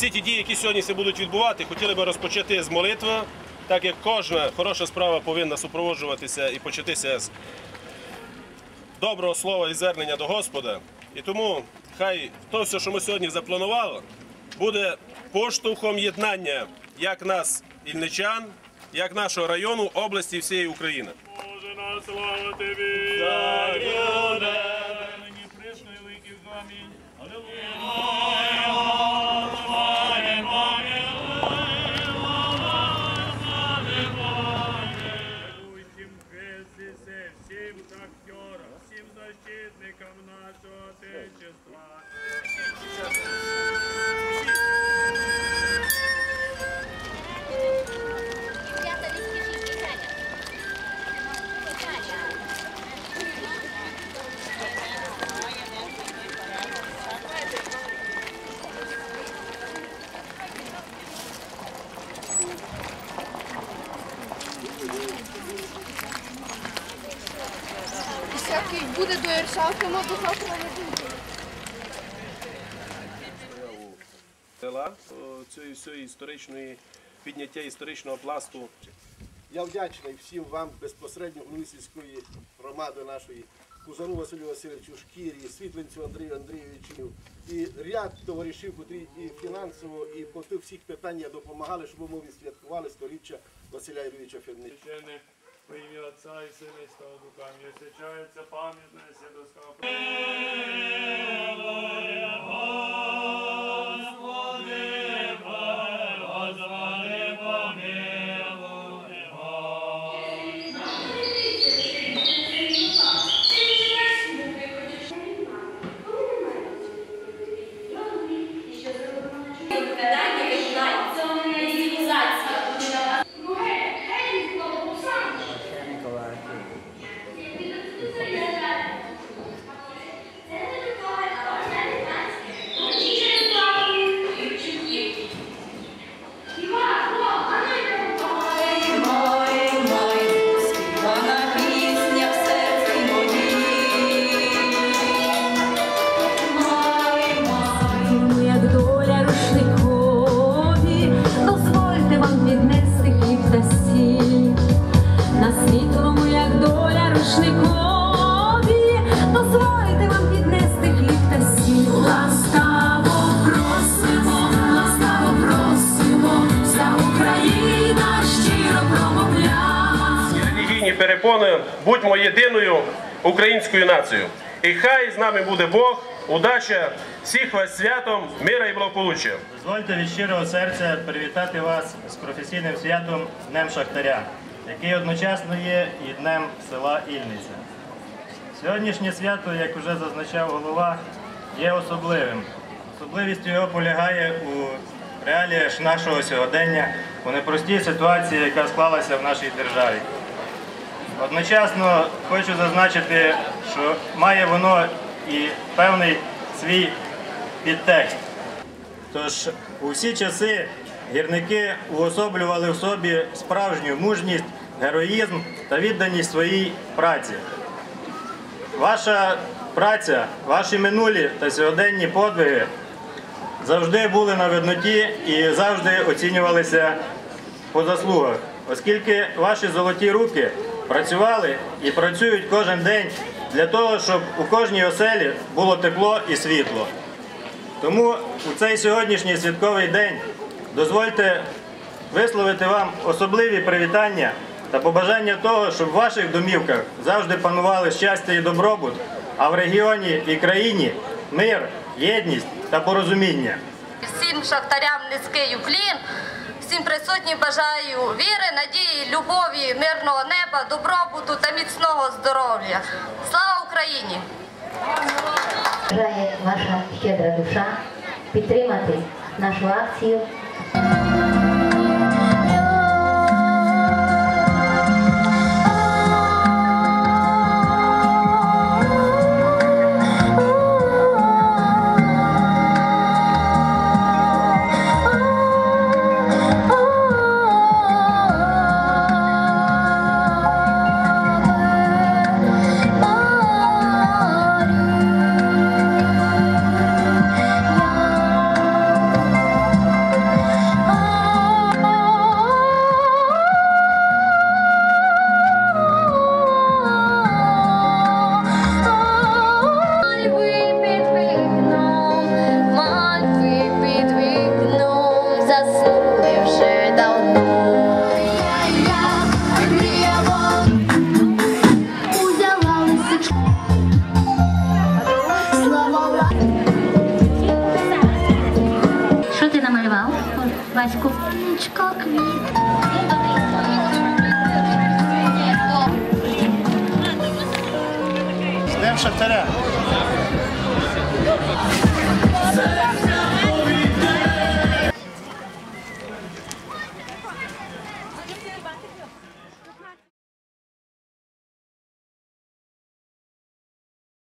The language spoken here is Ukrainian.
ті дії, які сьогодні се будуть відбувати, хотіли би розпочати з молитви, так як кожна хороша справа повинна супроводжуватися і початися з доброго слова і звернення до Господа. І тому хай то все, що ми сьогодні запланували, буде поштовхом єднання як нас, ільничан, як нашого району, області і всієї України. Боже наш, слава Тобі! Всякий буде до Іршавкима, до завтра не буде. Села цієї всієї історичної підняття історичного пласту. Я вдячний всім вам безпосередньо голові громади нашої, Кузану Василю Васильовичу Шкірі, Світленцю Андрію Андрійовичу і ряд товаришів, котрі і фінансово, і по тих всіх питаннях допомагали, щоб ми відсвяткували сторіччя Василя Юрійовича Фернича. Во ім'я Отця і Сина і Святого Духа. Мені освячається пам'ятне святоскопа. Перепони, будьмо єдиною українською нацією. І хай з нами буде Бог, удача, всіх вас святом, мира і благополуччя. Дозвольте від щирого серця привітати вас з професійним святом Днем Шахтаря, який одночасно є і Днем села Ільниця. Сьогоднішнє свято, як вже зазначав голова, є особливим. Особливістю його полягає у реаліях нашого сьогодення, у непростій ситуації, яка склалася в нашій державі. Одночасно хочу зазначити, що має воно і певний свій підтекст. Тож у всі часи гірники уособлювали в собі справжню мужність, героїзм та відданість своїй праці. Ваша праця, ваші минулі та сьогоденні подвиги завжди були на видноті і завжди оцінювалися по заслугах, оскільки ваші золоті руки працювали і працюють кожен день для того, щоб у кожній оселі було тепло і світло. Тому у цей сьогоднішній святковий день дозвольте висловити вам особливі привітання та побажання того, щоб в ваших домівках завжди панували щастя і добробут, а в регіоні і країні мир, єдність та порозуміння. Всім шахтарям низький уклін, всім присутнім бажаю віри, надії, любові, мирного неба, добробуту та міцного здоров'я. Слава Україні! Бажає ваша щедра душа підтримати нашу акцію Лисичка квіт. З Днем